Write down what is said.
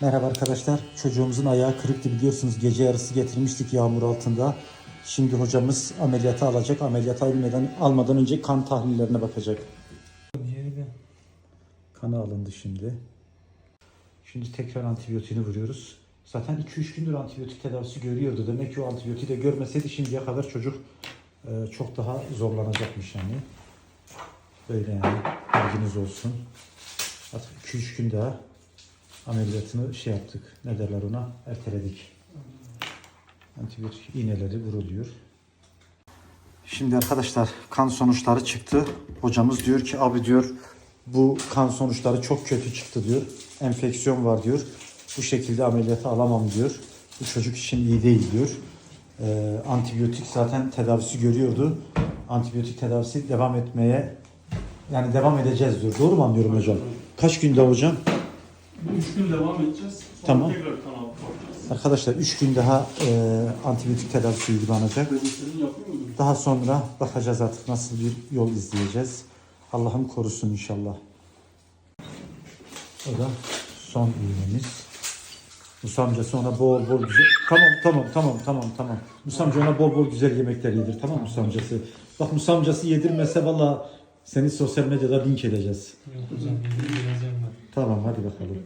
Merhaba arkadaşlar. Çocuğumuzun ayağı kırıktı biliyorsunuz. Gece yarısı getirmiştik yağmur altında. Şimdi hocamız ameliyata alacak. Ameliyata almadan, almadan önce kan tahlillerine bakacak. Kanı alındı şimdi. Şimdi tekrar antibiyotiğini vuruyoruz. Zaten 2-3 gündür antibiyotik tedavisi görüyordu. Demek ki o antibiyotiği de görmeseydi şimdiye kadar çocuk e, çok daha zorlanacakmış yani. Böyle yani bilginiz olsun. Artık 2-3 gün daha ameliyatını şey yaptık. Ne derler ona? Erteledik. Antibiyotik iğneleri vuruluyor. Şimdi arkadaşlar kan sonuçları çıktı. Hocamız diyor ki abi diyor bu kan sonuçları çok kötü çıktı diyor. Enfeksiyon var diyor. Bu şekilde ameliyata alamam diyor. Bu çocuk için iyi değil diyor. Ee, antibiyotik zaten tedavisi görüyordu. Antibiyotik tedavisi devam etmeye yani devam edeceğiz diyor. Doğru mu anlıyorum hocam? Kaç günde hocam? Bu üç gün devam edeceğiz. Sonra Tamam. tekrar kanal bakacağız. Arkadaşlar 3 gün daha e, antibiyotik tedavisi uygulanacak. Yapıyor muydun? Daha sonra bakacağız artık nasıl bir yol izleyeceğiz. Allah'ım korusun inşallah. O da son iğnemiz. Musa amcası ona bol bol güzel... Tamam tamam tamam tamam tamam. Musa amca ona bol bol güzel yemekler yedir tamam Musa amcası. Bak Musa amcası yedirmese valla seni sosyal medyada link edeceğiz. Yok hocam, ben. Tamam hadi bakalım.